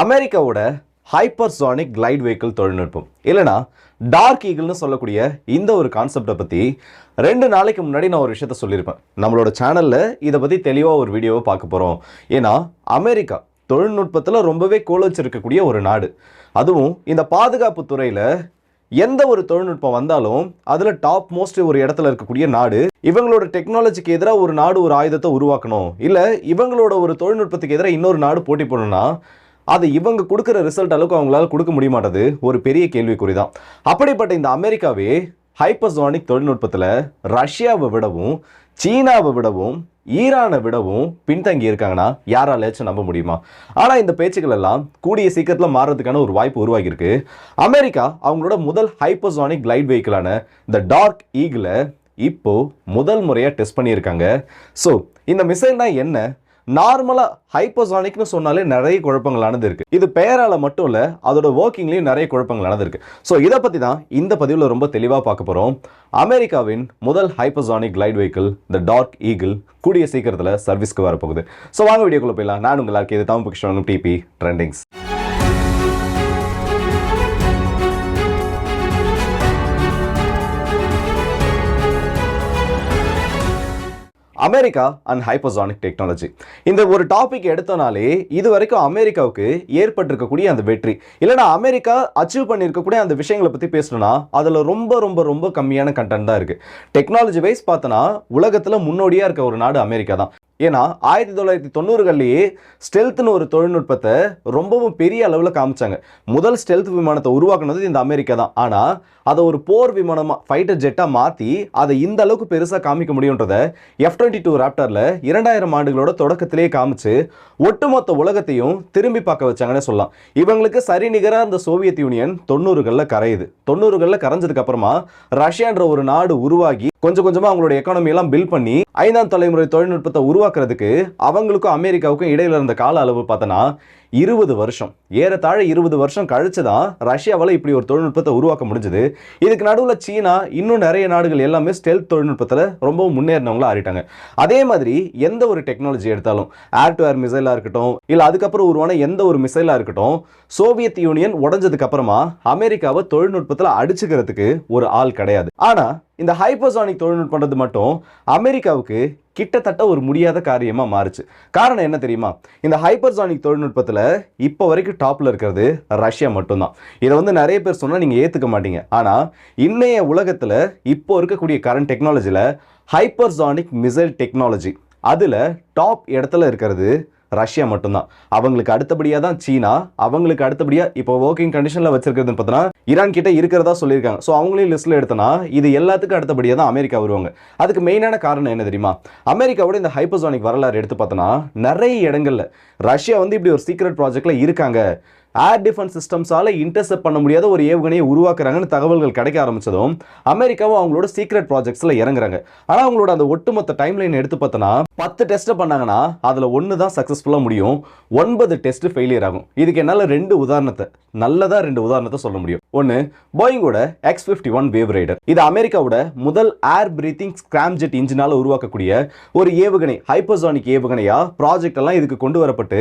அமெரிக்காவோட hypersonic glide vehicle தொழில்நுட்பம். இல்லைனா டார்க் ஈகிள்னு சொல்லக்கூடிய இந்த ஒரு கான்செப்டை பற்றி ரெண்டு நாளைக்கு முன்னாடி நான் ஒரு விஷயத்த சொல்லியிருப்பேன். நம்மளோட சேனலில் இதை பற்றி தெளிவாக ஒரு வீடியோவை பார்க்க போகிறோம் ஏன்னா அமெரிக்கா தொழில்நுட்பத்தில் ரொம்பவே கோலச்சிருக்கக்கூடிய ஒரு நாடு. அதுவும் இந்த பாதுகாப்பு துறையில் எந்த ஒரு தொழில்நுட்பம் வந்தாலும் அதில் டாப் மோஸ்ட் ஒரு இடத்துல இருக்கக்கூடிய நாடு. இவங்களோட டெக்னாலஜிக்கு எதிராக ஒரு நாடு ஒரு ஆயுதத்தை உருவாக்கணும். இல்லை இவங்களோட ஒரு தொழில்நுட்பத்துக்கு எதிராக இன்னொரு நாடு போட்டி போடணும்னா அது இவங்க கொடுக்குற ரிசல்ட் அளவுக்கு அவங்களால கொடுக்க முடிய மாட்டது ஒரு பெரிய கேள்விக்குறி தான் அப்படிப்பட்ட இந்த அமெரிக்காவே ஹைப்பர்சோனிக் தொழில்நுட்பத்தில் ரஷ்யாவை விடவும் சீனாவை விடவும் ஈரானை விடவும் பின்தங்கி இருக்காங்கன்னா யாராலேச்சும் நம்ப முடியுமா? ஆனால் இந்த பேச்சுக்கள் எல்லாம் கூடிய சீக்கிரத்தில் மாறுறதுக்கான ஒரு வாய்ப்பு உருவாகியிருக்கு. அமெரிக்கா அவங்களோட முதல் ஹைப்பர்சோனிக் கிளைட் வெஹிக்கிளான இந்த டார்க் ஈகிளை இப்போ முதல் முறையாக டெஸ்ட் பண்ணியிருக்காங்க. ஸோ இந்த மிசைல்னா என்ன? நார்மலாக ஹைப்போசானிக்னு சொன்னாலே நிறைய குழப்பங்களானது இருக்கு இது பெயரால மட்டும் இல்லை அதோட ஒர்க்கிங்லேயும் நிறைய குழப்பங்களானது இருக்கு ஸோ இதை பற்றி தான் இந்த பதிவில் ரொம்ப தெளிவாக பார்க்க போகிறோம் அமெரிக்காவின் முதல் hypersonic glide vehicle the dark eagle கூடிய சீக்கிரத்தில் சர்வீஸ்க்கு வரப்போகுது. ஸோ வாங்க வீடியோக்குள்ள போயிடலாம். நான் உங்களுக்கு இது Tamil Krishnan DP trendings America and hypersonic technology இந்த ஒரு டாபிக் எடுத்தனாலே இது வரைக்கும் அமெரிக்காவுக்கு ஏற்பட்டிருக்கக்கூடிய அந்த வெற்றி. இல்லைனா அமெரிக்கா அச்சீவ் பண்ணியிருக்கக்கூடிய அந்த விஷயங்களை பற்றி பேசணும்னா அதில் ரொம்ப ரொம்ப ரொம்ப கம்மியான கண்டென்ட் தான் இருக்குது டெக்னாலஜி வைஸ் பார்த்தோன்னா உலகத்தில் முன்னோடியாக இருக்க ஒரு நாடு அமெரிக்கா தான். ஏன்னா ஆயிரத்தி தொள்ளாயிரத்தி தொண்ணூறுகள்லேயே ஸ்டெல்த்னு ஒரு தொழில்நுட்பத்தை ரொம்பவும் பெரிய அளவில் காமிச்சாங்க. முதல் ஸ்டெல்த் விமானத்தை உருவாக்குனது இந்த அமெரிக்கா தான். ஆனால் அதை ஒரு போர் விமானமாக ஃபைட்டர் ஜெட்டாக மாற்றி அதை இந்த அளவுக்கு பெருசாக காமிக்க முடியுன்றத எஃப் டுவெண்ட்டி டூ ராப்டரில் இரண்டாயிரம் ஆண்டுகளோட தொடக்கத்திலேயே காமிச்சு ஒட்டுமொத்த உலகத்தையும் திரும்பி பார்க்க வச்சாங்கன்னு சொல்லலாம். இவங்களுக்கு சரி நிகராக இந்த சோவியத் யூனியன் தொண்ணூறுகளில் கரையுது. தொண்ணூறுகளில் கரைஞ்சதுக்கப்புறமா ரஷ்யான்ற ஒரு நாடு உருவாகி கொஞ்சம் கொஞ்சமாக அவங்களோட எக்கானமியெல்லாம் பில் பண்ணி ஐந்தாம் தலைமுறை தொழில்நுட்பத்தை உருவாக்குறதுக்கு அவங்களுக்கும் அமெரிக்காவுக்கும் இடையில இருந்த கால அளவு பார்த்தோன்னா இருபது வருஷம். ஏறத்தாழ இருபது வருஷம் கழிச்சு தான் ரஷ்யாவால் இப்படி ஒரு தொழில்நுட்பத்தை உருவாக்க முடிஞ்சது. இதுக்கு நடுவில் சீனா இன்னும் நிறைய நாடுகள் எல்லாமே ஸ்டெல்த் தொழில்நுட்பத்தில் ரொம்பவும் முன்னேறினவங்களா ஆறிட்டாங்க அதே மாதிரி எந்த ஒரு டெக்னாலஜி எடுத்தாலும் ஏர் டு ஏர் மிசைலாக இருக்கட்டும் இல்லை அதுக்கப்புறம் உருவான எந்த ஒரு மிசைலாக இருக்கட்டும் சோவியத் யூனியன் உடஞ்சதுக்கு அப்புறமா அமெரிக்காவை தொழில்நுட்பத்தில் அடிச்சுக்கிறதுக்கு ஒரு ஆள் கிடையாது. ஆனால் இந்த ஹைப்பர்சானிக் தொழில்நுட்பன்றது மட்டும் அமெரிக்காவுக்கு கிட்டத்தட்ட ஒரு முடியாத காரியமாக மாறுச்சு. காரணம் என்ன தெரியுமா? இந்த ஹைப்பர்சானிக் தொழில்நுட்பத்தில் இப்போ வரைக்கும் டாப்பில் இருக்கிறது ரஷ்யா மட்டும்தான். இதை வந்து நிறைய பேர் சொன்னால் நீங்கள் ஏற்றுக்க மாட்டீங்க. ஆனால் இன்றைய உலகத்தில் இப்போ இருக்கக்கூடிய கரண்ட் டெக்னாலஜியில் ஹைப்பர்சானிக் மிசைல் டெக்னாலஜி அதில் டாப் இடத்துல இருக்கிறது ரஷ்யா மட்டும்தான். அவங்களுக்கு அடுத்தபடியாக தான் சீனா அவங்களுக்கு அடுத்தபடியாக இப்போ ஒர்க்கிங் கண்டிஷனில் வச்சிருக்கிறதுன்னு பார்த்தோன்னா ஈரான் கிட்ட இருக்கிறதா சொல்லியிருக்காங்க. ஸோ அவங்களையும் லிஸ்ட்டில் எடுத்தனா இது எல்லாத்துக்கும் அடுத்தபடியாக தான் அமெரிக்கா வருவாங்க. அதுக்கு மெயினான காரணம் என்ன தெரியுமா? அமெரிக்காவோட இந்த ஹைப்பர்சானிக் வரலாறு எடுத்து பார்த்தோன்னா நிறைய இடங்களில் ரஷ்யா வந்து இப்படி ஒரு சீக்ரெட் ப்ராஜெக்டில் இருக்காங்க. ஏர் டிஃபென்ஸ் சிஸ்டம்ஸால் இன்டர்செப்ட் பண்ண முடியாத ஒரு ஏவுகணையை உருவாக்குறாங்கன்னு தகவல்கள் கிடைக்க ஆரம்பிச்சதும் அமெரிக்காவும் அவங்களோட சீக்ரெட் ப்ராஜெக்ட்ஸில் இறங்குறாங்க. ஆனால் அவங்களோட அந்த ஒட்டுமொத்த டைம் லைன் எடுத்து பார்த்தோன்னா பத்து டெஸ்ட் பண்ணாங்கன்னா அதில் ஒன்று தான் சக்ஸஸ்ஃபுல்லாக முடியும். ஒன்பது டெஸ்ட் ஃபெயிலியர் ஆகும். இதுக்கு என்னால் ரெண்டு உதாரணத்தை நல்லதாக ரெண்டு உதாரணத்தை சொல்ல முடியும். ஒன்று போயிங்கோட X fifty one wave rider இது அமெரிக்காவோட முதல் ஏர் பிரீத்திங் ஸ்கிராம்ஜெட் இன்ஜினால் உருவாக்கக்கூடிய ஒரு ஏவுகணை ஹைப்பர்சானிக் ஏவுகணையாக ப்ராஜெக்ட் எல்லாம் இதுக்கு கொண்டு வரப்பட்டு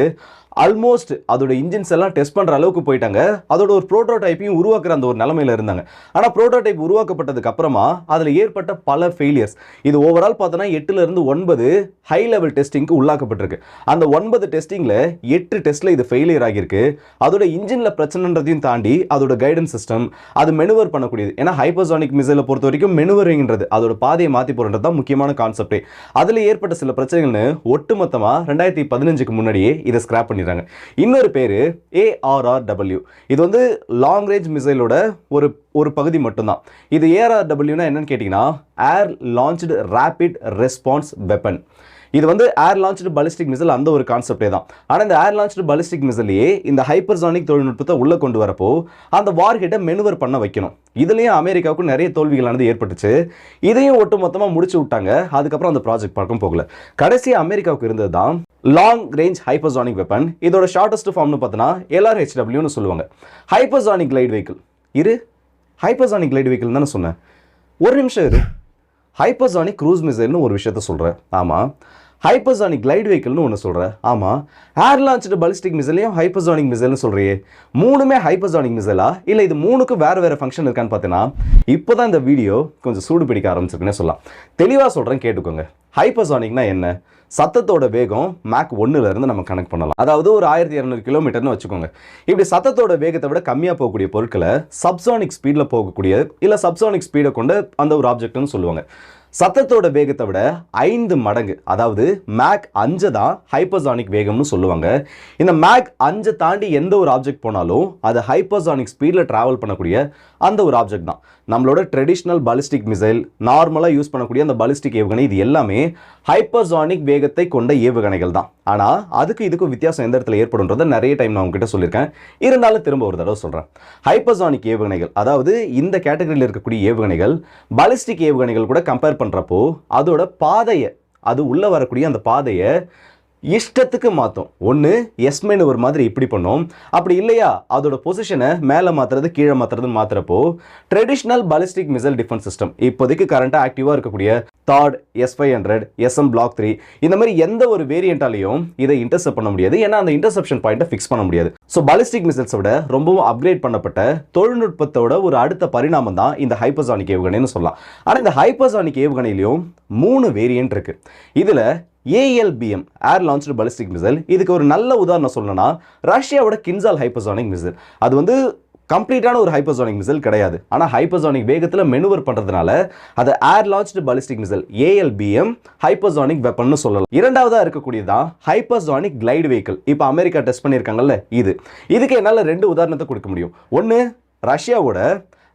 ஆல்மோஸ்ட் அதோட இன்ஜின்ஸ் எல்லாம் டெஸ்ட் பண்ணுற அளவுக்கு போயிட்டாங்க. அதோட ஒரு ப்ரோட்டோடைப்பையும் உருவாக்குற அந்த ஒரு நிலமையில இருந்தாங்க. ஆனால் ப்ரோட்டோடைப் உருவாக்கப்பட்டதுக்கு அப்புறமா அதில் ஏற்பட்ட பல ஃபெயிலியர்ஸ் இது ஓவரால் பார்த்தோன்னா எட்டுலேருந்து ஒன்பது ஹை லெவல் டெஸ்டிங்க்கு உள்ளாக்கப்பட்டிருக்கு. அந்த ஒன்பது டெஸ்டிங்கில் எட்டு டெஸ்ட்டில் இது ஃபெயிலியர் ஆகியிருக்கு. அதோட இன்ஜினில் பிரச்சனைன்றதையும் தாண்டி அதோட கைடன்ஸ் சிஸ்டம் அது மெனுவர் பண்ணக்கூடியது. ஏன்னா ஹைப்பர்சானிக் மிசைலை பொறுத்த வரைக்கும் மெனுவரிங்கிறது அதோட பாதையை மாற்றி போகிறது தான் முக்கியமான கான்செப்டே அதில் ஏற்பட்ட சில பிரச்சனைகள்னு ஒட்டுமொத்தமாக ரெண்டாயிரத்தி பதினஞ்சுக்கு முன்னாடியே இதை ஸ்கிராப் பண்ணிடுறாங்க இன்னொரு பேர் ஏஆர்ஆர்டபிள்யூ இது வந்து லாங் ரேஞ்ச் மிசைலோட ஒரு ஒரு பகுதி மட்டும்தான். இது ஏஆர்ஆர்டபிள்யூனா என்னன்னு கேட்டிங்கன்னா air launched rapid response weapon இது வந்து ஏர் லான்ச்சு பலிஸ்டிக் மிசல் அந்த ஒரு கான்செப்டே தான். ஆனால் இந்த ஏர் லான்ச்சு பலிஸ்டிக் மிசைலையே இந்த ஹைப்பர்சானிக் தொழில்நுட்பத்தை உள்ளே கொண்டு வரப்போ அந்த வார்ஹெட்டை மெனுவர் பண்ண வைக்கணும். இதுலேயும் அமெரிக்காவுக்கும் நிறைய தோல்விகளானது ஏற்பட்டுச்சு. இதையும் ஒட்டு மொத்தமாக முடிச்சு விட்டாங்க. அதுக்கப்புறம் அந்த ப்ராஜெக்ட் பக்கம் போகல. கடைசியாக அமெரிக்காவுக்கு இருந்தது தான் லாங் ரேஞ்ச் ஹைப்பர்சானிக் வெப்பன் இதோட ஷார்ட்டஸ்ட் ஃபார்ம்னு பார்த்தோன்னா எல்ஆர்ஹெச்டபிள்யூன்னு சொல்லுவாங்க. ஹைப்பர்சானிக் லைட் வெஹிக்கிள் இரு ஹைப்பர்சானிக் லைட் வெஹிக்கிள் தானே சொன்னேன். ஒரு நிமிஷம் இரு. ஹைப்பர்சானிக் க்ரூஸ் மிசைல்னு ஒரு விஷயத்த சொல்கிறேன் ஆமாம் ஹைப்பர்சானிக் கிளைட் வெஹிக்கிள்னு ஒன்று சொல்கிறேன் ஆமாம் ஏர் லான்ச்சு பலிஸ்டிக் மிசைலையும் ஹைப்பர்சானிக் மிசைல்னு சொல்கிறியே மூணுமே ஹைப்பர்சானிக் மிசைலா இல்லை இது மூணுக்கும் வேறு வேறு ஃபங்க்ஷன் இருக்கான்னு பார்த்தீங்கன்னா இப்போ தான் இந்த வீடியோ கொஞ்சம் சூடு பிடிக்க ஆரம்பிச்சிருக்குன்னே சொல்லலாம். தெளிவாக சொல்கிறேன் கேட்டுக்கோங்க. ஹைப்பர்சானிக்னா என்ன? சத்தத்தோட வேகம் மேக் ஒன்னுல இருந்து நம்ம கனெக்ட் பண்ணலாம். அதாவது ஒரு ஆயிரத்தி இரநூறு கிலோமீட்டர்னு வச்சுக்கோங்க. இப்படி சத்தத்தோட வேகத்தை விட கம்மியாக போகக்கூடிய பொருட்களை சப்சானிக் ஸ்பீடில் போகக்கூடிய இல்லை சப்சானிக் ஸ்பீடை கொண்டு அந்த ஒரு ஆப்ஜெக்ட்னு சொல்லுவாங்க. சத்தத்தோட வேகத்தை விட ஐந்து மடங்கு அதாவது மேக் அஞ்சு தான் ஹைப்பர்சானிக் வேகம்னு சொல்லுவாங்க. இந்த மேக் அஞ்சை தாண்டி எந்த ஒரு ஆப்ஜெக்ட் போனாலும் அது ஹைப்பர்சானிக் ஸ்பீடில் ட்ராவல் பண்ணக்கூடிய அந்த ஒரு ஆப்ஜெக்ட் தான். நம்மளோட ட்ரெடிஷ்னல் பாலிஸ்டிக் மிசைல் நார்மலாக யூஸ் பண்ணக்கூடிய அந்த பாலிஸ்டிக் ஏவுகணை இது எல்லாமே ஹைப்பர்சானிக் வேகத்தை கொண்ட ஏவுகணைகள் தான். ஆனால் அதுக்கு இதுக்கும் வித்தியாசம் எந்த இடத்துல ஏற்படுன்றதை நிறைய டைம் நான் உங்ககிட்ட சொல்லியிருக்கேன். இருந்தாலும் திரும்ப ஒரு தடவை சொல்கிறேன் ஹைப்பர்சானிக் ஏவுகணைகள் அதாவது இந்த கேட்டகரியில் இருக்கக்கூடிய ஏவுகணைகள் பாலிஸ்டிக் ஏவுகணைகள் கூட கம்பேர் பண்ணுறப்போ அதோட பாதையை அது உள்ளே வரக்கூடிய அந்த பாதையை இஷ்டத்துக்கு மாற்றும் ஒன்று எஸ்மென் ஒரு மாதிரி இப்படி பண்ணும். அப்படி இல்லையா? அதோட பொசிஷனை மேலே மாற்றுறது கீழே மாற்றுறதுன்னு மாற்றுறப்போ traditional ballistic missile defence system இப்போதைக்கு கரண்ட்டாக ஆக்டிவாக இருக்கக்கூடிய thought S five hundred SM block three இந்த மாதிரி எந்த ஒரு வேரியண்ட்டாலையும் இதை இன்டர்செப்ட் பண்ண முடியாது. ஏன்னா அந்த இன்டர்செப்ஷன் பாயிண்ட்டை ஃபிக்ஸ் பண்ண முடியாது. ஸோ பாலிஸ்டிக் மிசைல்ஸை விட ரொம்பவும் அப்கிரேட் பண்ணப்பட்ட தொழில்நுட்பத்தோட ஒரு அடுத்த பரிணாமம் தான் இந்த ஹைப்பர்சானிக் ஏவுகணைன்னு சொல்லலாம். ஆனால் இந்த ஹைப்பர்சானிக் ஏவுகணையிலையும் மூணு வேரியன்ட் இருக்குது இதில் ALBM air launch ballistic missile இதுக்கு ஒரு நல்ல உதாரணம் சொல்லணும்னா ரஷ்யாவோட கின்சால் ஹைப்பர்சானிக் மிசைல் அது வந்து கம்ப்ளீட்டான ஒரு ஹைப்பர்சானிக் மிசைல் கிடையாது. ஆனால் ஹைப்பர்சானிக் வேகத்தில் மெனுவர் பண்ணுறதுனால அதை air launched ballistic missile ALBM hypersonic வெப்பன்னு சொல்லலாம். இரண்டாவதாக இருக்கக்கூடியதான் ஹைப்பர்சானிக் கிளைடு வெஹிக்கிள் இப்போ அமெரிக்கா டெஸ்ட் பண்ணியிருக்காங்கல்ல இது. இதுக்கு என்னால் ரெண்டு உதாரணத்தை கொடுக்க முடியும். ஒன்று ரஷ்யாவோட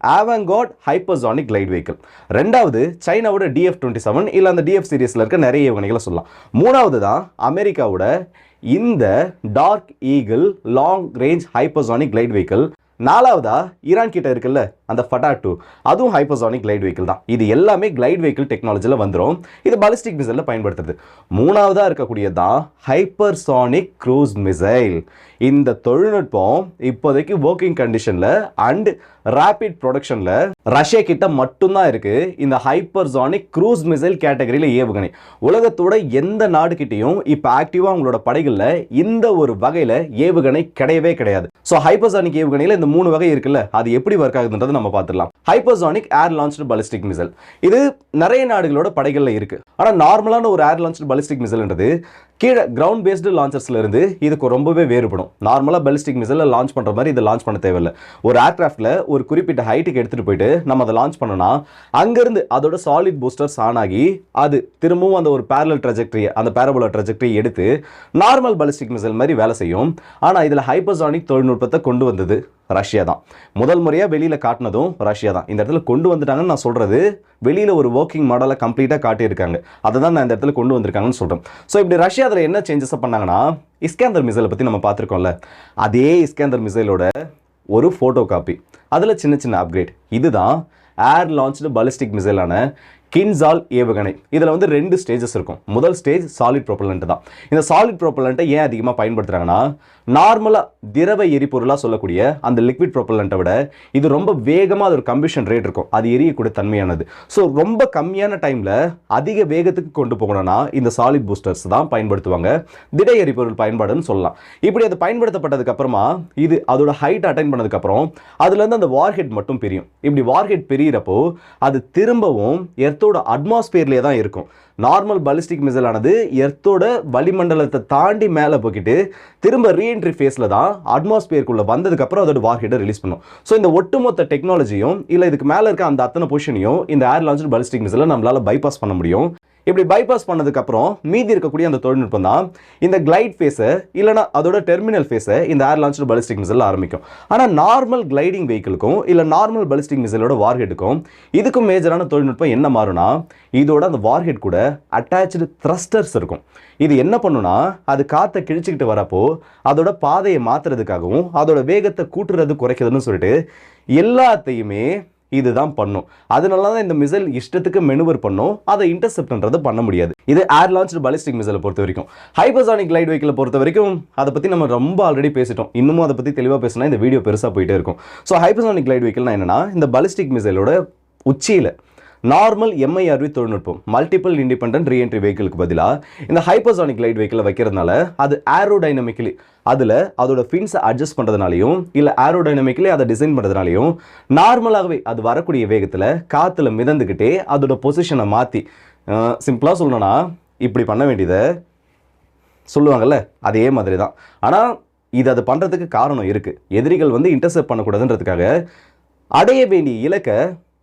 ஆவங்காட் ஹைப்பர்சானிக் கிளைட் வெஹிக்கிள் ரெண்டாவது சைனாவோட டிஎஃப் டுவெண்ட்டி செவன் இல்லை அந்த டிஎஃப் சீரியஸில் இருக்க நிறைய ஏவுகணைகளை சொல்லலாம். மூணாவது தான் அமெரிக்காவோட இந்த dark eagle long range hypersonic glide vehicle நாலாவதா ஈரான் கிட்ட இருக்குல்ல அந்த ஃபட்டா டூ அதுவும் ஹைப்பர்சானிக் கிளைட் வெஹிக்கிள் தான். இது எல்லாமே கிளைட் வெஹிக்கிள் டெக்னாலஜியில் வந்துடும் இது பாலிஸ்டிக் மிசைலில் பயன்படுத்துறது மூணாவதாக இருக்கக்கூடியது? தான் ஹைப்பர்சானிக் க்ரூஸ் மிசைல் இந்த தொழில்நுட்பம் இப்போதைக்கு ஒர்க்கிங் கண்டிஷனில் அண்ட் ரேபிட் ப்ரொடக்ஷனில் ரஷ்யா கிட்ட மட்டும்தான் இருக்கு. இந்த ஹைப்பர்சானிக் க்ரூஸ் மிசைல் கேட்டகரியில் ஏவுகணை. உலகத்தோட எந்த நாடுகிட்டையும் இப்போ ஆக்டிவாக அவங்களோட படைகளில் இந்த ஒரு வகையில் ஏவுகணை கிடையவே கிடையாது. ஸோ ஹைப்பர்சானிக் ஏவுகணையில் இந்த மூணு வகை இருக்குல்ல. அது எப்படி ஒர்க் ஆகுதுன்றதை நம்ம பார்த்துடலாம். Hypersonic air launched ballistic missile இது நிறைய நாடுகளோட படைகளில் இருக்கு. ஆனால் நார்மலான ஒரு ஏர் லான்ச்டு பலிஸ்டிக் மிசைல்ன்றது கீழே கிரவுண்ட் பேஸ்டு லான்ச்சர்ஸ்ல இருந்து இதுக்கு ரொம்பவே வேறுபடும். நார்மலாக பலிஸ்டிக் மிசைல லான்ச் பண்ணுற மாதிரி இதை லான்ச் பண்ண தேவையில்லை. ஒரு ஏர்கிராஃப்டில் ஒரு குறிப்பிட்ட ஹைட்டுக்கு எடுத்துகிட்டு போயிட்டு நம்ம அதை லான்ச் பண்ணோம்னா அங்கேருந்து அதோட சாலிட் பூஸ்டர்ஸ் ஆன் ஆகி அது திரும்பவும் அந்த ஒரு பேரலல் ட்ரெஜெக்டரி அந்த பேரபோல ட்ரெஜெக்டரி எடுத்து நார்மல் பாலிஸ்டிக் மிசைல் மாதிரி வேலை செய்யும். ஆனால் இதில் ஹைப்பர்சானிக் தொழில்நுட்பத்தை கொண்டு வந்தது ரஷ்யா தான் முதல் முறையாக வெளியில் காட்டினதும் ரஷ்யா தான் இந்த இடத்துல கொண்டு வந்துட்டாங்கன்னு நான் சொல்கிறது வெளியில் ஒரு ஒர்க்கிங் மாடலை கம்ப்ளீட்டாக காட்டியிருக்காங்க. அதை தான் நான் இந்த இடத்துல கொண்டு வந்திருக்காங்கன்னு சொல்கிறேன் ஸோ இப்படி ரஷ்யா அதில் என்ன சேஞ்சஸை பண்ணாங்கன்னா இஸ்கேந்தர் மிசைலை பற்றி நம்ம பார்த்துருக்கோம்ல. அதே இஸ்கேந்தர் மிசைலோட ஒரு ஃபோட்டோ காப்பி அதில் சின்ன சின்ன அப்கிரேட் இதுதான் ஏர் லான்ச்டு பாலிஸ்டிக் மிசைலான கின்சால் ஏவுகணை. இதில் வந்து ரெண்டு ஸ்டேஜஸ் இருக்கும். முதல் ஸ்டேஜ் சாலிட் ப்ரொப்பலண்ட் தான். இந்த சாலிட் ப்ரொப்பலண்ட்டை ஏன் அதிகமாக பயன்படுத்துகிறாங்கன்னா நார்மலாக திரவ எரிபொருளாக சொல்லக்கூடிய அந்த லிக்விட் ப்ரொப்பலண்ட்டை விட இது ரொம்ப வேகமாக அது ஒரு கம்பிஷன் ரேட் இருக்கும். அது எரியக்கூடிய தன்மையானது. ஸோ ரொம்ப கம்மியான டைமில் அதிக வேகத்துக்கு கொண்டு போகணும்னா இந்த சாலிட் பூஸ்டர்ஸ் தான் பயன்படுத்துவாங்க. திட எரிபொருள் பயன்பாடுன்னு சொல்லலாம். இப்படி அது பயன்படுத்தப்பட்டதுக்கப்புறமா இது அதோட ஹைட் அட்டைன் பண்ணதுக்கப்புறம் அதுலேருந்து அந்த வார்ஹெட் மட்டும் பிரியும். இப்படி வார்ஹெட் பிரியிறப்போ அது திரும்பவும் எர்த்தோட அட்மாஸ்பியர்லேயே தான் இருக்கும். நார்மல் பாலிஸ்டிக் மிசைலானது எர்த்தோட வளிமண்டலத்தை தாண்டி மேலே போய்கிட்டு திரும்ப ரீஎன்ட்ரி ஃபேஸில் தான் அட்மாஸ்பியருக்குள்ளே வந்ததுக்கப்புறம் அதோட வார்ஹெட்டை ரிலீஸ் பண்ணும். ஸோ இந்த ஒட்டுமொத்த டெக்னாலஜியும் இல்லை இதுக்கு மேலே இருக்க அந்த அத்தனை பொசிஷனையும் இந்த ஏர் லான்ச் பாலிஸ்டிக் மிசைலை நம்மளால் பைபாஸ் பண்ண முடியும். இப்படி பைபாஸ் பண்ணதுக்கப்புறம் மீதி இருக்கக்கூடிய அந்த தொழில்நுட்பம் தான் இந்த கிளைட் ஃபேஸை இல்லைனா அதோட டெர்மினல் ஃபேஸை இந்த ஏர் லான்ச்சு பலிஸ்டிக் மிசைல் ஆரம்பிக்கும். ஆனால் நார்மல் கிளைடிங் வெஹிக்கிளுக்கும் இல்லை நார்மல் பலிஸ்டிக் மிசைலோட வார்ஹெட்டுக்கும் இதுக்கும் மேஜரான தொழில்நுட்பம் என்ன மாறும்னா இதோட அந்த வார்ஹெட் கூட அட்டாச்சு த்ரஸ்டர்ஸ் இருக்கும். இது என்ன பண்ணுன்னா அது காற்றை கிழிச்சிக்கிட்டு வரப்போ அதோட பாதையை மாற்றுறதுக்காகவும் அதோட வேகத்தை கூட்டுறது குறைக்கிறதுன்னு சொல்லிட்டு எல்லாத்தையுமே இதுதான் பண்ணும். அதனால தான் இந்த மிசைல் இஷ்டத்துக்கு மெனுவர் பண்ணும். அதை இன்டர்செப்ட்ன்றது பண்ண முடியாது. இது ஏர் லான்ச் பாலிஸ்டிக் மிசைலை பொறுத்த வரைக்கும். ஹைபர்சானிக் லைட் வெஹிக்கிளை பொறுத்த வரைக்கும் அதை பற்றி நம்ம ரொம்ப ஆல்ரெடி பேசிட்டோம். இன்னமும் அதை பற்றி தெளிவாக பேசினா இந்த வீடியோ பெருசாக போயிட்டே இருக்கும். ஸோ ஹைபர்சானிக் லைட் வெஹிக்கிள்னா என்னன்னா இந்த பாலிஸ்டிக் மிசைலோட உச்சியில் நார்மல் எம்ஐஆர்வி தொழில்நுட்பம் மல்டிபிள் இண்டிபெண்டன்ட் ரீஎன்ட்ரி வெஹிக்கிளுக்கு பதிலாக இந்த ஹைப்பர்சானிக் லைட் வெஹிக்கிளை வைக்கிறதுனால அது ஏரோடைனமிக்கலி அதில் அதோட ஃபின்ஸை அட்ஜஸ்ட் பண்ணுறதுனாலையும் இல்லை ஏரோடைனமிக்கலி அதை டிசைன் பண்ணுறதுனாலையும் நார்மலாகவே அது வரக்கூடிய வேகத்தில் காற்றுல மிதந்துக்கிட்டே அதோட பொசிஷனை மாற்றி சிம்பிளாக சொல்லணும்னா இப்படி பண்ண வேண்டியதை சொல்லுவாங்கல்ல அதே மாதிரி தான் ஆனால் இது அது பண்ணுறதுக்கு காரணம் இருக்குது எதிரிகள் வந்து இன்டர்செப்ட் பண்ணக்கூடாதுன்றதுக்காக அடைய வேண்டிய இலக்கை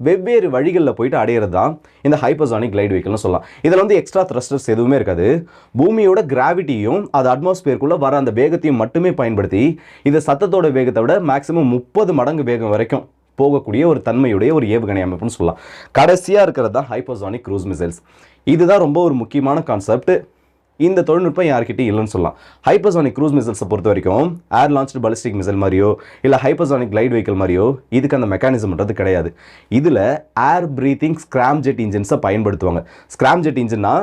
வெவ்வேறு வழிகளில் போயிட்டு அடையிறது தான் இந்த ஹைப்பர்சானிக் கிளைட் வெஹிக்கிள்னு சொல்லலாம். இதில் வந்து எக்ஸ்ட்ரா த்ரஸ்டர்ஸ் எதுவுமே இருக்காது. பூமியோட கிராவிட்டியும் அது அட்மாஸ்பியருக்குள்ளே வர அந்த வேகத்தையும் மட்டுமே பயன்படுத்தி இது சத்தத்தோட வேகத்தை விட மேக்ஸிமம் முப்பது மடங்கு வேகம் வரைக்கும் போகக்கூடிய ஒரு தன்மையுடைய ஒரு ஏவுகணை அமைப்புன்னு சொல்லலாம். கடைசியாக இருக்கிறது தான் ஹைப்பர்சானிக் க்ரூஸ் மிசைல்ஸ் இதுதான் ரொம்ப ஒரு முக்கியமான கான்செப்ட் இந்த தொழில்நுட்பம் யார்கிட்டையும் இல்லைன்னு சொல்லலாம். ஹைப்பர்சானிக் க்ரூஸ் மிசல்ஸை பொறுத்த வரைக்கும் ஏர் லான்ச்டு பாலிஸ்டிக் மிசல் மாதிரியோ இல்லை ஹைப்பர்சானிக் கிளைட் வெஹிக்கிள் மாதிரியோ இதுக்கு அந்த மெக்கானிசம்ன்றது கிடையாது. இதில் ஏர் பிரீத்திங் ஸ்க்ராம் ஜெட் இன்ஜின்ஸை பயன்படுத்துவாங்க. ஸ்க்ராம் ஜெட் இன்ஜின்னா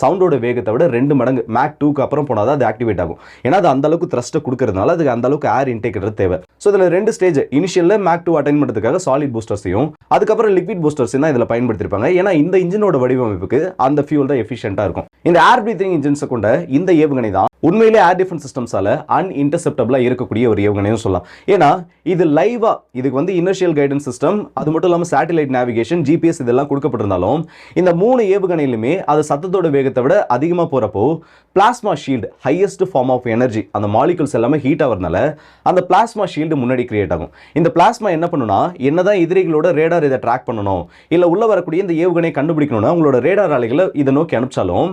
சவுண்டோட வேகத்தை விட ரெண்டு மடங்கு மேக் டூக்கு அப்புறம் போனால் தான் அது ஆக்டிவேட் ஆகும். ஏன்னா அது அந்த அளவுக்கு த்ரஸ்ட்டை கொடுக்கறதுனால அதுக்கு அந்த அளவுக்கு ஏர் இன்டேக்ன்றது தேவை. ஸோ இதில் ரெண்டு ஸ்டேஜ் இனிஷியலில் மேக் டூ அட்டைன் பண்ணுறதுக்காக சாலிட் பூஸ்டர்ஸையும் அதுக்கப்புறம் லிக்விட் பூஸ்டர்ஸையும் தான் இதில் பயன்படுத்திருப்பாங்க. ஏன்னா இந்த இன்ஜினோட வடிவமைப்புக்கு அந்த ஃபியூல் தான் எஃபிஷியண்டாக இருக்கும். இந்த ஏர் பிரீத்திங் இன்ஜின்ஸை கொண்ட இந்த ஏவுகணை தான் உண்மையிலே ஏர் டிஃபென்ஸ் சிஸ்டம்ஸால அன்இன்டர்செப்டபிளாக இருக்கக்கூடிய ஒரு ஏவுகணையும் சொல்லலாம். ஏன்னா இது லைவாக இதுக்கு வந்து இனர்ஷியல் கைடன்ஸ் சிஸ்டம் அது மட்டும் இல்லாமல் சேட்டலைட் நேவிகேஷன் ஜிபிஎஸ் இதெல்லாம் கொடுக்கப்பட்டிருந்தாலும் இந்த மூணு ஏவுகணையிலுமே அது சத்தத்தோட வேகத்தை விட அதிகமாக போகிறப்போ plasma shield highest form of energy அந்த மாலிகுல்ஸ் எல்லாமே ஹீட் ஆகிறதுனால அந்த பிளாஸ்மா ஷீல்டு முன்னாடி கிரியேட் ஆகும். இந்த பிளாஸ்மா என்ன பண்ணுனா என்னதான் எதிரிகளோட ரேடார் இதை ட்ராக் பண்ணணும் இல்லை உள்ள வரக்கூடிய இந்த ஏவுகணையை கண்டுபிடிக்கணும்னா உங்களோட ரேடார் அலைகளை இதை நோக்கி அனுப்பிச்சாலும்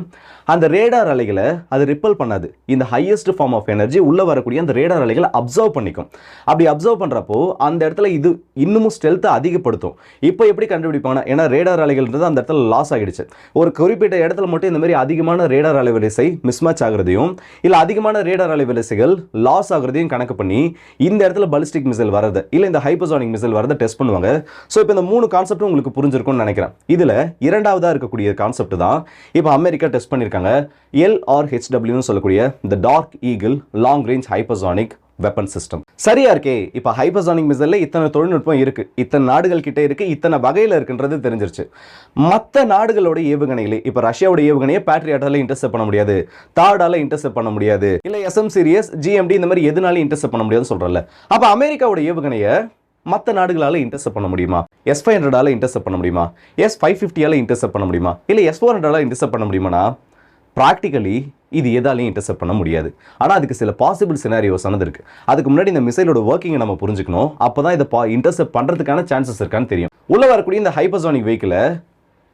அந்த ரேடார் அலைகளை அது ரிப்பல் பண்ணாது. இந்த ஹையஸ்ட் ஃபார்ம் ஆஃப் எனர்ஜி உள்ளே வரக்கூடிய அந்த ரேடார் அலைகளை அப்சர்வ் பண்ணிக்கும். அப்படி அப்சர்வ் பண்ணுறப்போ அந்த இடத்துல இது இன்னமும் ஸ்ட்ரெல்த்தை அதிகப்படுத்தும். இப்போ எப்படி கண்டுபிடிப்பாங்கன்னா ஏன்னா ரேடார் அலைகள்ன்றது அந்த இடத்துல லாஸ் ஆகிடுச்சு ஒரு குறிப்பிட்ட இடத்துல மட்டும் இந்த மாதிரி அதிகமான ரேடார் அலைவரிசை மிஸ்மேட்ச் ஆகிறதையும் இல்லை அதிகமான ரேடார் அலைவரிசைகள் லாஸ் ஆகிறதையும் கணக்கு பண்ணி இந்த இடத்துல பலிஸ்டிக் மிசைல் வரது இல்லை இந்த ஹைப்பர்சானிக் மிசைல் வரதை டெஸ்ட் பண்ணுவாங்க. ஸோ இப்போ இந்த மூணு கான்செப்டும் உங்களுக்கு புரிஞ்சிருக்கும்னு நினைக்கிறேன். இதில் இரண்டாவதாக இருக்கக்கூடிய கான்செப்ட் தான் இப்போ அமெரிக்கா டெஸ்ட் பண்ணியிருக்காங்க. எல்ஆர்ஹெச்டபிள்யூன்னு சொல்லக்கூடிய இந்த dark eagle long range hypersonic weapon system சரியா இருக்கே? இப்போ ஹைப்பர்சானிக் மிசைலில் இத்தனை தொழில்நுட்பம் இருக்கு. இத்தனை நாடுகள் கிட்ட இருக்கு. இத்தனை வகையில் இருக்குன்றது தெரிஞ்சிருச்சு. மற்ற நாடுகளோட ஏவுகணைகளே இப்போ ரஷ்யாவோட ஏவுகணையை பேட்ரியாட்டால் இன்டர்செப்ட் பண்ண முடியாது. தாடால இன்டர்செப்ட் பண்ண முடியாது. இல்ல எஸ்எம் சீரியஸ் ஜிஎம்டி இந்த மாதிரி எதுனாலும் இன்டர்செப்ட் பண்ண முடியாதுன்னு சொல்றல அப்ப அமெரிக்காவோட ஏவுகணையை மற்ற நாடுகளால் இன்டர்செப்ட் பண்ண முடியுமா? எஸ் ஃபைவ் ஹண்ட்ரடால் இன்டர்செப்ட் பண்ண முடியுமா? எஸ் ஃபைவ் ஃபிஃப்டியால இன்டர்செப்ட் பண்ண முடியுமா? இல்லை எஸ் ஃபோர் ஹண்ட்ரடால இன்டர்செப்ட் பண்ண முடியுமானா ப்ராக்டிக்கலி இது எதாலையும் இன்டர்செப்ட் பண்ண முடியாது. ஆனால் அதுக்கு சில பாசிபிள் சினாரியோஸ் ஆனது இருக்கு. அதுக்கு முன்னாடி இந்த மிசைலோட ஒர்க்கிங்கை நம்ம புரிஞ்சுக்கணும். அப்போ தான் இதை பா இன்டர்செப்ட் பண்ணுறதுக்கான சான்சஸ் இருக்கான்னு தெரியும். உள்ள வரக்கூடிய இந்த ஹைப்பர்சானிக் வெஹிக்கிளை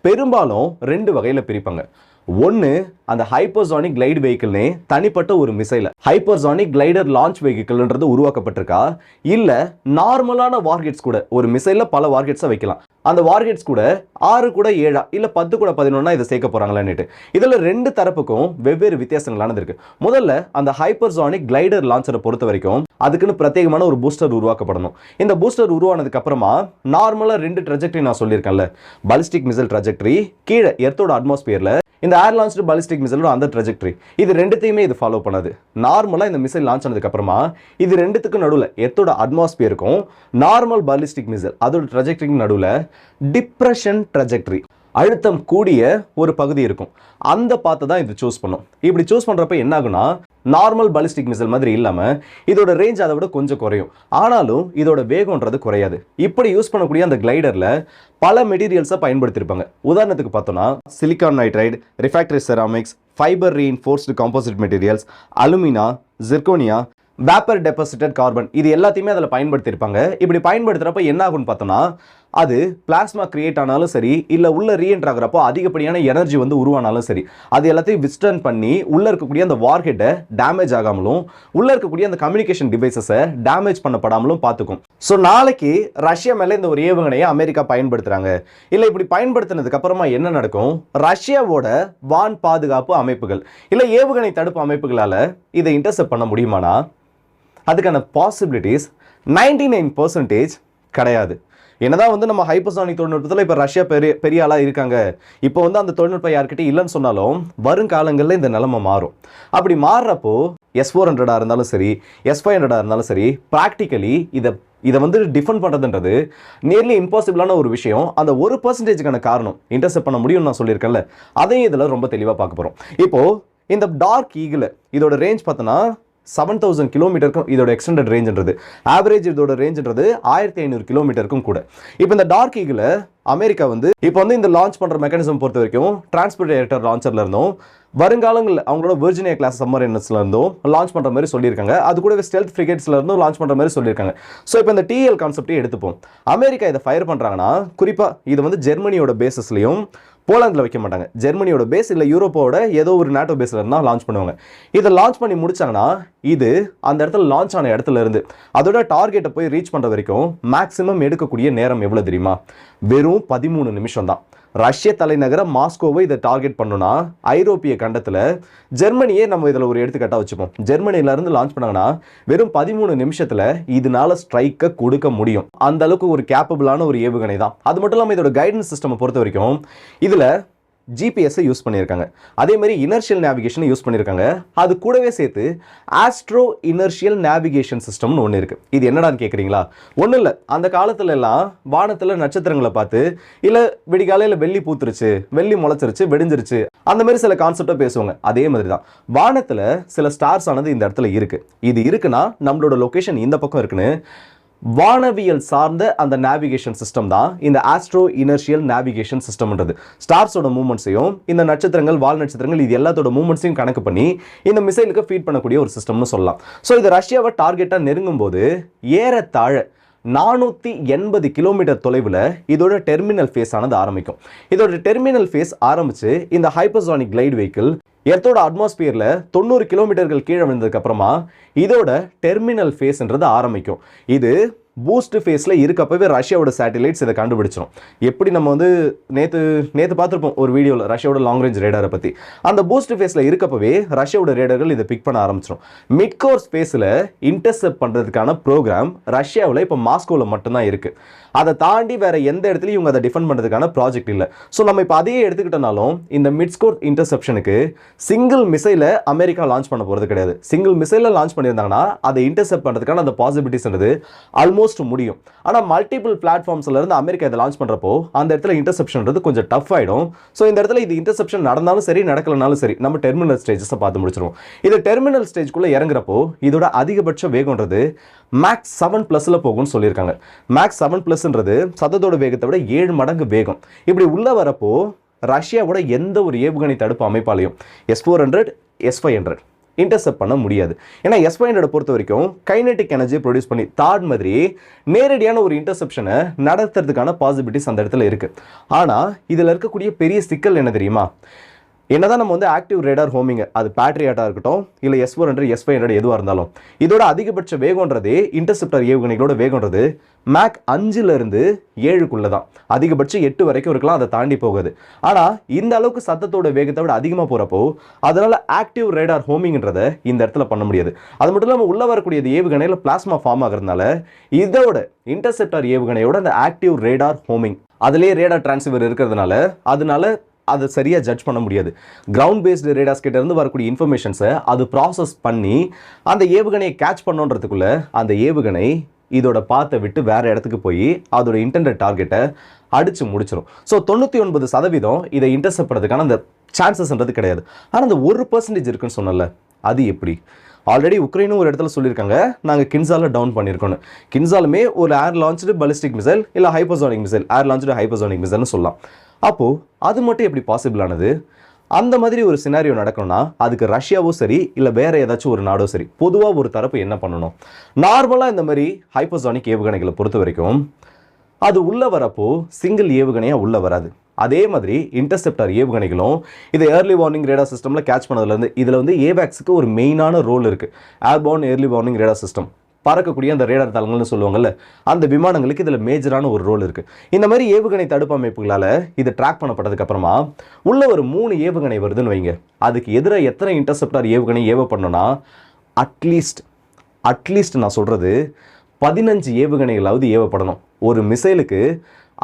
பெரும்பாலும் ரெண்டு வகையில் பிரிப்பாங்க. ஒன்று அந்த ஹைப்பர்சானிக் கிளைட் வெஹிக்கிள்னே தனிப்பட்ட ஒரு மிசைல ஹைப்பர்சானிக் கிளைடர் லான்ச் வெஹிக்கிள்ன்றது உருவாக்கப்பட்டிருக்கா? இல்லை நார்மலான வார்கெட்ஸ் கூட ஒரு மிசைலில் பல வார்கெட்ஸை வைக்கலாம். அந்த வார்கெட்ஸ் கூட ஆறு கூட ஏழா இல்லை பத்து கூட பதினொன்னா இதை சேர்க்க போகிறாங்களான்னுட்டு இதில் ரெண்டு தரப்புக்கும் வெவ்வேறு வித்தியாசங்களானது இருக்கு. முதல்ல அந்த ஹைப்பர்சானிக் கிளைடர் லான்ச்சரை பொறுத்த வரைக்கும் அதுக்குன்னு பிரத்யேகமான ஒரு பூஸ்டர் உருவாக்கப்படணும். இந்த பூஸ்டர் உருவானதுக்கு அப்புறமா நார்மலாக ரெண்டு ட்ரெஜெக்டரி நான் சொல்லியிருக்கேன்ல. பலிஸ்டிக் மிசைல் ட்ரெஜெக்டரி கீழே எர்த்தோட அட்மாஸ்பியரில் இந்த ஏர் லான்ச்டு பாலிஸ்டிக் மிசைலோட அந்த ட்ரெஜெக்டரி இது ரெண்டுத்தையுமே இது ஃபாலோ பண்ணாது. நார்மலாக இந்த மிசைல் லான்ச் ஆனதுக்கப்புறமா இது ரெண்டுத்துக்கும் நடுவில் எத்தோட அட்மாஸ்பியருக்கும் நார்மல் பாலிஸ்டிக் மிசைல் அதோட ட்ரெஜெக்டரிக்கு நடுவில் டிப்ரெஷன் ட்ரெஜெக்டரி அழுத்தம் கூடிய ஒரு பகுதி இருக்கும். அந்த பார்த்து தான் இது சூஸ் பண்ணும். இப்படி சூஸ் பண்ணுறப்ப என்ன ஆகுனா நார்மல் பாலிஸ்டிக் மிசைல் மாதிரி இல்லாமல் இதோட ரேஞ்ச் அதை விட கொஞ்சம் குறையும். ஆனாலும் இதோட வேகம்ன்றது குறையாது. இப்படி யூஸ் பண்ணக்கூடிய அந்த கிளைடரில் பல மெட்டீரியல்ஸை பயன்படுத்தியிருப்பாங்க உதாரணத்துக்கு பார்த்தோன்னா silicon nitride refractory ceramics fibre reinforced composite materials alumina zirconia vapour deposited carbon இது எல்லாத்தையுமே அதில் பயன்படுத்தியிருப்பாங்க இப்படி பயன்படுத்துகிறப்ப என்ன ஆகும்னு பார்த்தோன்னா அது பிளாஸ்மா கிரியேட் ஆனாலும் சரி இல்லை உள்ள ரீஎன்ட் ஆகிறப்போ அதிகப்படியான எனர்ஜி வந்து உருவானாலும் சரி அது எல்லாத்தையும் விஸ்டர்ன் பண்ணி உள்ளே இருக்கக்கூடிய அந்த வார்ஹெட்டை டேமேஜ் ஆகாமலும் உள்ளே இருக்கக்கூடிய அந்த கம்யூனிகேஷன் டிவைசஸை டேமேஜ் பண்ணப்படாமலும் பார்த்துக்கும். ஸோ நாளைக்கு ரஷ்யா மேலே இந்த ஒரு ஏவுகணையை அமெரிக்கா பயன்படுத்துகிறாங்க இல்லை இப்படி பயன்படுத்தினதுக்கு அப்புறமா என்ன நடக்கும்? ரஷ்யாவோட வான் பாதுகாப்பு அமைப்புகள் இல்லை ஏவுகணை தடுப்பு அமைப்புகளால் இதை இன்டர்செப்ட் பண்ண முடியுமானா? அதுக்கான பாசிபிலிட்டிஸ் நைன்டி நைன் பர்சன்டேஜ் கிடையாது. என்னதான் வந்து நம்ம ஹைப்பர்சானிக் தொழில்நுட்பத்தில் இப்போ ரஷ்யா பெரிய பெரிய ஆளாக இருக்காங்க. இப்போ வந்து அந்த தொழில்நுட்பம் யார்கிட்டயும் இல்லைன்னு சொன்னாலும் வருங்காலங்களில் இந்த நிலைமை மாறும். அப்படி மாறுறப்போ எஸ் ஃபோர் ஹண்ட்ரடாக இருந்தாலும் சரி எஸ் ஃபைவ் ஹண்ட்ரடாக இருந்தாலும் சரி ப்ராக்டிக்கலி இதை இதை வந்து டிஃபெண்ட் பண்ணுறதுன்றது நியர்லி இம்பாசிபிளான ஒரு விஷயம். அந்த ஒரு பர்சன்டேஜுக்கான காரணம் இன்டர்செப்ட் பண்ண முடியும்னு நான் சொல்லியிருக்கேன்ல அதையும் இதில் ரொம்ப தெளிவாக பார்க்க போகிறோம் இப்போது இந்த டார்க் ஈகிள் இதோட ரேஞ்ச் பார்த்தோன்னா செவன் தௌசண்ட் கிலோமீட்டருக்கும் இதோட எக்ஸ்டெண்டட் ரேஞ்சுன்றது ஆவரேஜ் இதோட ரேஞ்சுன்றது ஆயிரத்தி ஐநூறு கிலோமீட்டருக்கும் கூட. இப்போ இந்த டார்க் ஈகில் அமெரிக்கா வந்து இப்போ வந்து இந்த லான்ச் பண்ணுற மெக்கானிசம் பொறுத்த வரைக்கும் டிரான்ஸ்போர்ட் லான்ச்சரில் இருந்தும் வருங்காலங்களில் அவங்களோட வெர்ஜினியா கிளாஸ் சம்மரினஸ்ல இருந்தும் லான்ச் பண்ணுற மாதிரி சொல்லியிருக்காங்க. அது கூடவே ஸ்டெல்த் ஃப்ரிகேட்ஸ்ல இருந்தும் லான்ச் பண்ணுற மாதிரி சொல்லியிருக்காங்க. ஸோ இப்போ இந்த டிஎல் கான்செப்டே எடுத்துப்போம். அமெரிக்கா இதை ஃபயர் பண்ணுறாங்கன்னா குறிப்பாக இது வந்து ஜெர்மனியோட பேசஸ்லையும் போலாந்தில் வைக்க மாட்டாங்க. ஜெர்மனியோட பேஸ் இல்லை யூரோப்போட ஏதோ ஒரு நாட்டோ பேஸில் இருந்தால் லான்ச் பண்ணுவாங்க. இதை லான்ச் பண்ணி முடிச்சாங்கன்னா இது அந்த இடத்துல லான்ச் ஆன இடத்துல இருந்து அதோட டார்கெட்டை போய் ரீச் பண்ணுற வரைக்கும் மேக்ஸிமம் எடுக்கக்கூடிய நேரம் எவ்வளோ தெரியுமா? வெறும் பதிமூணு நிமிஷம் தான் ரஷ்ய தலைநகர மாஸ்கோவை இதை டார்கெட் பண்ணோம்னா ஐரோப்பிய கண்டத்தில் ஜெர்மனியே நம்ம இதில் ஒரு எடுத்துக்காட்டாக வச்சுப்போம். ஜெர்மனிலேருந்து லான்ச் பண்ணாங்கன்னா வெறும் பதிமூணு நிமிஷத்தில் இதனால ஸ்ட்ரைக்கை கொடுக்க முடியும். அந்த அளவுக்கு ஒரு கேப்பபிளான ஒரு ஏவுகணை தான். அது மட்டும் இல்லாமல் இதோட கைடன்ஸ் சிஸ்டம் பொறுத்த வரைக்கும் இதில் ஜிபிஎஸ்ஸை யூஸ் பண்ணியிருக்காங்க. அதே மாதிரி இனர்ஷியல் நேவிகேஷனை யூஸ் பண்ணியிருக்காங்க. அது கூடவே சேர்த்து ஆஸ்ட்ரோ இனர்ஷியல் நேவிகேஷன் சிஸ்டம்னு ஒன்று இருக்குது இது என்னடான்னு கேட்குறீங்களா ஒன்றும் இல்லை. அந்த காலத்துல எல்லாம் வானத்தில் நட்சத்திரங்களை பார்த்து இல்லை விடிகாலையில் வெள்ளி பூத்துருச்சு வெள்ளி முளைச்சிருச்சு வெடிஞ்சிருச்சு அந்த மாதிரி சில கான்செப்டாக பேசுவாங்க. அதே மாதிரி தான். வானத்தில் சில ஸ்டார்ஸ் ஆனது இந்த இடத்துல இருக்குது இது இருக்குன்னா நம்மளோட லொக்கேஷன் இந்த பக்கம் இருக்குன்னு வானவியல் சார்ந்த அந்த நேவிகேஷன் சிஸ்டம் தான் இந்த ஆஸ்ட்ரோ இனர்ஷியல் நேவிகேஷன் சிஸ்டம்ன்றது ஸ்டார்ஸோட மூமெண்ட்ஸையும் இந்த நட்சத்திரங்கள் வால் நட்சத்திரங்கள் இது எல்லாத்தோட மூமெண்ட்ஸையும் கணக்கு பண்ணி இந்த மிசைலுக்கு ஃபீட் பண்ணக்கூடிய ஒரு சிஸ்டம்னு சொல்லலாம். ஸோ இது ரஷ்யாவை டார்கெட்டாக நெருங்கும் போது ஏறத்தாழ நானூற்றி எண்பது கிலோமீட்டர் தொலைவில் இதோட டெர்மினல் ஃபேஸ் ஆனது ஆரம்பிக்கும். இதோட டெர்மினல் ஃபேஸ் ஆரம்பித்து இந்த ஹைப்பர்சானிக் கிளைட் வெஹிக்கிள் எர்த்தோட அட்மாஸ்பியரில் தொண்ணூறு கிலோமீட்டர்கள் கீழே விழுந்ததுக்கப்புறமா இதோட டெர்மினல் ஃபேஸ்ன்றது ஆரம்பிக்கும். இது பூஸ்ட் ஃபேஸில் இருக்கப்பவே ரஷ்யாவோட சேட்டலைட்ஸ் இதை கண்டுபிடிச்சிடும் எப்படி நம்ம வந்து நேற்று நேற்று பார்த்துருப்போம் ஒரு வீடியோவில் ரஷ்யாவோட லாங் ரேஞ்ச் ரேடாரை பற்றி அந்த பூஸ்ட் ஃபேஸில் இருக்கப்பவே ரஷ்யாவோட ரேடர்கள் இதை பிக் பண்ண ஆரம்பிச்சிடும் மிட் கோர் ஸ்பேஸில் இன்டர்செப்ட் பண்ணுறதுக்கான ப்ரோக்ராம் ரஷ்யாவில் இப்போ மாஸ்கோவில் மட்டும்தான் இருக்குது அதை தாண்டி வேற எந்த இடத்துலையும் இவங்க அதை டிஃபெண்ட் பண்ணுறதுக்கான ப்ராஜெக்ட் இல்லை. ஸோ நம்ம இப்போ அதையே எடுத்துக்கிட்டனாலும் இந்த மிட்ஸ்கோர் இன்டர்செப்ஷனுக்கு சிங்கிள் மிசைலை அமெரிக்கா லான்ச் பண்ண போகிறது கிடையாது. சிங்கிள் மிசைலில் லான்ச் பண்ணியிருந்தாங்கன்னா அதை இன்டர்செப்ட் பண்ணுறதுக்கான அந்த பாசிபிலிட்டிஸ்ன்றது ஆல்மோஸ்ட் முடியும். ஆனால் மல்டிபிள் பிளாட்ஃபார்ம்ஸ்ல இருந்து அமெரிக்கா இதை லான்ச் பண்ணுறப்போ அந்த இடத்துல இன்டர்செப்ஷன்றது கொஞ்சம் டஃப் ஆகிடும் ஸோ இந்த இடத்துல இது இன்டர்செப்ஷன் நடந்தாலும் சரி நடக்கலனாலும் சரி நம்ம டெர்மினல் ஸ்டேஜஸை பார்த்து முடிச்சிருவோம். இது டெர்மினல் ஸ்டேஜ்குள்ளே இறங்குறப்போ இதோட அதிகபட்ச வேகம்ன்றது மேக்ஸ் செவன் ப்ளஸில் போகும்னு சொல்லியிருக்காங்க. மேக்ஸ் செவன் ப்ளஸ்ன்றது சதத்தோட வேகத்தை விட ஏழு மடங்கு வேகம். இப்படி உள்ளே வரப்போ ரஷ்யாவோட எந்த ஒரு ஏவுகணை தடுப்பு அமைப்பாலையும் S four hundred S five hundred intercept பண்ண முடியாது. ஏன்னா எஸ் பாயிண்டோட பொறுத்த வரைக்கும் கைனெட்டிக் எனர்ஜி ப்ரொடியூஸ் பண்ணி தாட் மாதிரி நேரடியான ஒரு இன்டர்செப்ஷனை நடத்துறதுக்கான பாசிபிலிட்டிஸ் அந்த இடத்துல இருக்கு. ஆனால் இதில் இருக்கக்கூடிய பெரிய சிக்கல் என்ன தெரியுமா? என்னதான் நம்ம வந்து ஆக்டிவ் ரேடார் ஹோமிங் அது பேட்ரியாட்டாக இருக்கட்டும் இல்லை S four hundred S five hundred எதுவாக இருந்தாலும் இதோட அதிகபட்ச வேகம்ன்றதே இன்டர்செப்டர் ஏவுகணைகளோட வேகம்ன்றது மேக் அஞ்சுலேருந்து ஏழுக்குள்ளே தான். அதிகபட்சம் எட்டு வரைக்கும் இருக்கலாம் அதை தாண்டி போகுது. ஆனால் இந்த அளவுக்கு சத்தத்தோட வேகத்தை விட அதிகமாக போகிறப்போ அதனால் ஆக்டிவ் ரேடார் ஹோமிங்ன்றத இந்த இடத்துல பண்ண முடியாது. அது மட்டும் இல்லாமல் உள்ளே வரக்கூடியது ஏவுகணையில் பிளாஸ்மா ஃபார்ம் ஆகிறதுனால இதோட இன்டர்செப்டர் ஏவுகணையோட அந்த ஆக்டிவ் ரேடார் ஹோமிங் அதுலேயே ரேடார் டிரான்ஸ்ஃபர் இருக்கிறதுனால அதனால அதை சரியாக ஜட்ஜ் பண்ண முடியாது. கிரவுண்ட் பேஸ்டு ரேடாஸ் கிட்டேருந்து வரக்கூடிய இன்ஃபர்மேஷன்ஸை அது ப்ராசஸ் பண்ணி அந்த ஏவுகணையை கேட்ச் பண்ணோன்றதுக்குள்ளே அந்த ஏவுகணை இதோட பாத்தை விட்டு வேற இடத்துக்கு போய் அதோட இன்டர்நெட் டார்கெட்டை அடிச்சு முடிச்சிடும் ஸோ தொண்ணூற்றி ஒன்பது சதவீதம் இதை இன்டர்செப்ட் பண்ணுறதுக்கான அந்த சான்சஸ்ன்றது கிடையாது. ஆனால் அந்த ஒரு பர்சன்டேஜ் இருக்குன்னு சொன்னல அது எப்படி? ஆல்ரெடி உக்ரைனும் ஒரு இடத்துல சொல்லியிருக்காங்க நாங்கள் கின்சாலில் டவுன் பண்ணியிருக்கோன்னு கின்சாலுமே ஒரு ஏர் லான்ச்சு பலிஸ்டிக் மிசைல் இல்லை hypersonic missile air launch hypersonic மிசைல்னு சொல்லலாம். அப்போது அது மட்டும் எப்படி பாசிபிள் ஆனது? அந்த மாதிரி ஒரு சினாரியோ நடக்கணும்னா அதுக்கு ரஷ்யாவோ சரி இல்லை வேற ஏதாச்சும் ஒரு நாடோ சரி பொதுவாக ஒரு தரப்பு என்ன பண்ணணும்? நார்மலாக இந்த மாதிரி ஹைப்பர்சானிக் ஏவுகணைகளை பொறுத்த வரைக்கும் அது உள்ள வரப்போ சிங்கிள் ஏவுகணையாக உள்ள வராது. அதே மாதிரி இன்டர்செப்டர் ஏவுகணைகளும் இதை ஏர்லி வார்னிங் ரேடா சிஸ்டமில் கேட்ச் பண்ணதுலேருந்து இதில் வந்து ஏவேக்ஸுக்கு ஒரு மெயினான ரோல் இருக்குது airborne early warning radar system பறக்கக்கூடிய அந்த ரேடார் தளங்கள்னு சொல்லுவாங்கல்ல அந்த விமானங்களுக்கு இதில் மேஜரான ஒரு ரோல் இருக்குது இந்த மாதிரி ஏவுகணை தடுப்பு அமைப்புகளால் இது ட்ராக் பண்ணப்பட்டதுக்கப்புறமா உள்ள ஒரு மூணு ஏவுகணை வருதுன்னு வைங்க. அதுக்கு எதிராக எத்தனை இன்டர்செப்டார் ஏவுகணை ஏவப்படணும்னா அட்லீஸ்ட் அட்லீஸ்ட் நான் சொல்கிறது பதினஞ்சு ஏவுகணைகளாவது ஏவப்படணும். ஒரு மிசைலுக்கு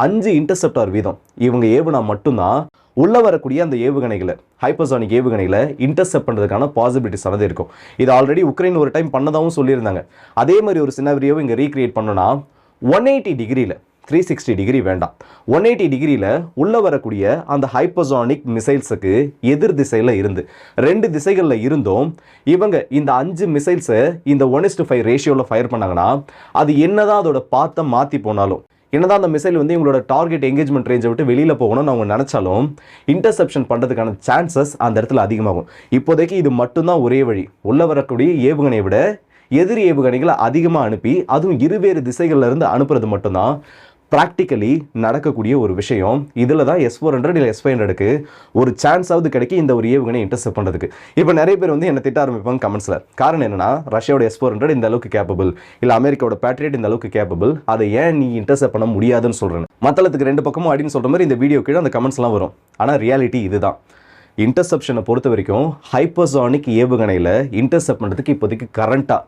அஞ்சு இன்டர்செப்டார் வீதம். இவங்க ஏவுனா மட்டும்தான் உள்ளே வரக்கூடிய அந்த ஏவுகணைகளை ஹைப்பர்சானிக் ஏவுகணைகளை இன்டர்செப்ட் பண்ணுறதுக்கான பாசிபிலிட்டிஸ் ஆனது இருக்கும். இது ஆல்ரெடி உக்ரைன் ஒரு டைம் பண்ணதாகவும் சொல்லியிருந்தாங்க. அதே மாதிரி ஒரு சினாரியோவை இங்கே ரீக்ரியேட் பண்ணோன்னா ஒன் எயிட்டி டிகிரியில் த்ரீ சிக்ஸ்டி டிகிரி வேண்டாம். ஒன் எயிட்டி டிகிரியில் உள்ளே வரக்கூடிய அந்த ஹைப்பர்சானிக் மிசைல்ஸுக்கு எதிர் திசையில் இருந்து ரெண்டு திசைகளில் இருந்தும் இவங்க இந்த அஞ்சு மிசைல்ஸை இந்த ஒன் இஸ்டு ஃபைவ் ரேஷியோவில் ஃபயர் பண்ணாங்கன்னா அது என்னதான் அதோட பாத்தை மாற்றி போனாலும் என்னதான் அந்த மிசைல் வந்து இவங்களோட டார்கெட் எங்கேஜ்மெண்ட் ரேஞ்சை விட்டு வெளியில் போகணும்னு அவங்க நினச்சாலும் இன்டர்செப்ஷன் பண்ணுறதுக்கான சான்சஸ் அந்த இடத்துல அதிகமாகும். இப்போதைக்கு இது மட்டும்தான் ஒரே வழி. உள்ள வரக்கூடிய ஏவுகணையை விட எதிரி ஏவுகணைகளை அதிகமாக அனுப்பி அதுவும் இருவேறு திசைகளிலிருந்து அனுப்புறது மட்டும்தான் ப்ராக்டிக்கலி நடக்கக்கூடிய ஒரு விஷயம். இதில் தான் எஸ் ஃபோர் ஹண்ட்ரட் இல்லை எஸ் ஃபைவ் ஹண்ட்ரடுக்கு ஒரு சான்ஸாவது கிடைக்கும் இந்த ஒரு ஏவுகணை இன்டர்செப்ட் பண்ணுறதுக்கு இப்போ நிறைய பேர் வந்து என்ன திட்ட ஆரம்பிப்பாங்க கமெண்ட்ஸில் காரணம் என்னன்னா ரஷ்யாவோட எஸ் ஃபோர் ஹண்ட்ரட் இந்த அளவுக்கு கேப்பபிள் இல்லை அமெரிக்காவோட பேட்ரியட் இந்த அளவுக்கு கேப்பபிள் அதை ஏன் நீ இன்டர்செப்ட் பண்ண முடியாதுன்னு சொல்கிறேன் மத்தளத்துக்கு ரெண்டு பக்கமும் அப்படின்னு சொல்கிற மாதிரி இந்த வீடியோ கீழே அந்த கமெண்ட்ஸ்லாம் வரும். ஆனால் ரியாலிட்டி இதுதான். இன்டர்செப்ஷனை பொறுத்த வரைக்கும் ஹைப்பர்சானிக் ஏவுகணையில் இன்டர்செப்ட் பண்ணுறதுக்கு இப்போதைக்கு கரண்ட்டாக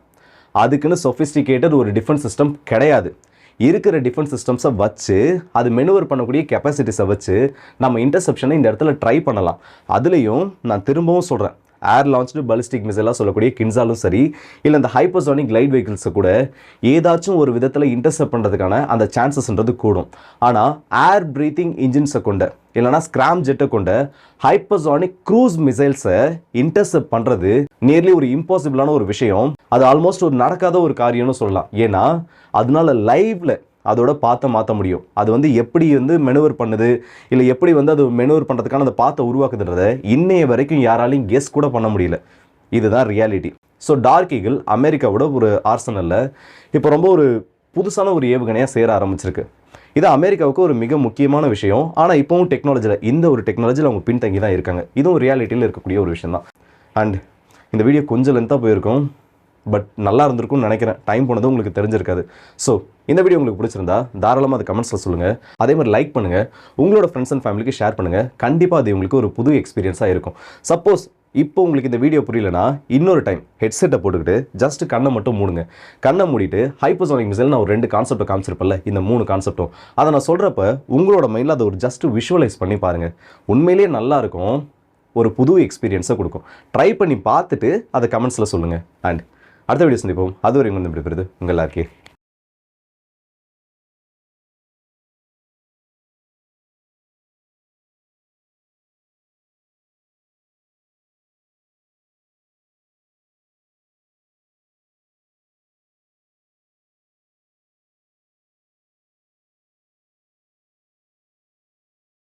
அதுக்குன்னு சொஃபிஸ்டிகேட்டட் ஒரு டிஃபென்ஸ் சிஸ்டம் கிடையாது. இருக்கிற டிஃபென்ஸ் சிஸ்டம்ஸை வச்சு அது மெனுவர் பண்ணக்கூடிய கெப்பாசிட்டிஸை வச்சு நம்ம இன்டர்செப்ஷனை இந்த இடத்துல ட்ரை பண்ணலாம். அதுலேயும் நான் திரும்பவும் சொல்கிறேன் ஏர் லான்ச்சு பலிஸ்டிக் மிசைலாக சொல்லக்கூடிய கின்சாலும் சரி இல்லை இந்த ஹைப்பர்சானிக் லைட் வெஹிக்கிள்ஸை கூட ஏதாச்சும் ஒரு விதத்தில் இன்டர்செப்ட் பண்ணுறதுக்கான அந்த சான்சஸ்ன்றது கூடும். ஆனால் ஏர் பிரீத்திங் இன்ஜின்ஸை கொண்ட இல்லைனா ஸ்கிராம் ஜெட்டை கொண்ட ஹைப்பர்சானிக் க்ரூஸ் மிசைல்ஸை இன்டர்செப்ட் பண்ணுறது நியர்லி ஒரு இம்பாசிபிளான ஒரு விஷயம். அது ஆல்மோஸ்ட் ஒரு நடக்காத ஒரு காரியம்னு சொல்லலாம். ஏன்னா அதனால லைவில் அதோட பார்த்த மாற்ற முடியும். அது வந்து எப்படி வந்து மெனுவர் பண்ணுது இல்லை எப்படி வந்து அது மெனுவர் பண்ணுறதுக்கான அந்த பாத்தை உருவாக்குதுன்றத இன்னைய வரைக்கும் யாராலையும் கெஸ் கூட பண்ண முடியல. இதுதான் ரியாலிட்டி ஸோ டார்க் ஈகிள் அமெரிக்காவோட ஒரு ஆர்சனலில் இப்போ ரொம்ப ஒரு புதுசான ஒரு ஏவுகணையாக சேர ஆரம்பிச்சிருக்கு. இது அமெரிக்காவுக்கு ஒரு மிக முக்கியமான விஷயம். ஆனால் இப்போவும் டெக்னாலஜியில் இந்த ஒரு டெக்னாலஜியில் அவங்க பின்தங்கி தான் இருக்காங்க. இதுவும் ரியாலிட்டியில் இருக்கக்கூடிய ஒரு விஷயம் தான் அண்ட் இந்த வீடியோ கொஞ்சம் லென்த்தாக போயிருக்கும். பட் நல்லா இருந்திருக்கும்னு நினைக்கிறேன். டைம் போனது உங்களுக்கு தெரிஞ்சிருக்காது. ஸோ இந்த வீடியோ உங்களுக்கு பிடிச்சிருந்தா தாராளமாக அது கமெண்ட்ஸில் சொல்லுங்கள் அதே மாதிரி லைக் பண்ணுங்கள் உங்களோட ஃப்ரெண்ட்ஸ் அண்ட் ஃபேமிலிக்கு ஷேர் பண்ணுங்கள் கண்டிப்பாக அது உங்களுக்கு ஒரு புது எக்ஸ்பீரியன்ஸாக இருக்கும். சப்போஸ் இப்போ உங்களுக்கு இந்த வீடியோ புரியலனா இன்னொரு டைம் ஹெட்செட்டை போட்டுக்கிட்டு ஜஸ்ட் கண்ணை மட்டும் மூடுங்க. கண்ணை மூடிட்டு ஹைப்போசோனிக் மிசைல் நான் ஒரு ரெண்டு கான்செப்ட்டை காமிச்சிருப்பேன்ல இந்த மூணு கான்செப்ட்டும் அதை நான் சொல்கிறப்ப உங்களோட மைண்டில் அதை ஒரு ஜஸ்ட் விஷுவலைஸ் பண்ணி பாருங்கள் உண்மையிலேயே நல்லாயிருக்கும் ஒரு புது எக்ஸ்பீரியன்ஸை கொடுக்கும். ட்ரை பண்ணி பார்த்துட்டு அதை கமெண்ட்ஸில் சொல்லுங்கள் அண்ட் அடுத்த வீடியோ சந்திப்போம். அது வரைக்கும் வந்து விடுபடுறது உங்கள் எல்லாருக்கே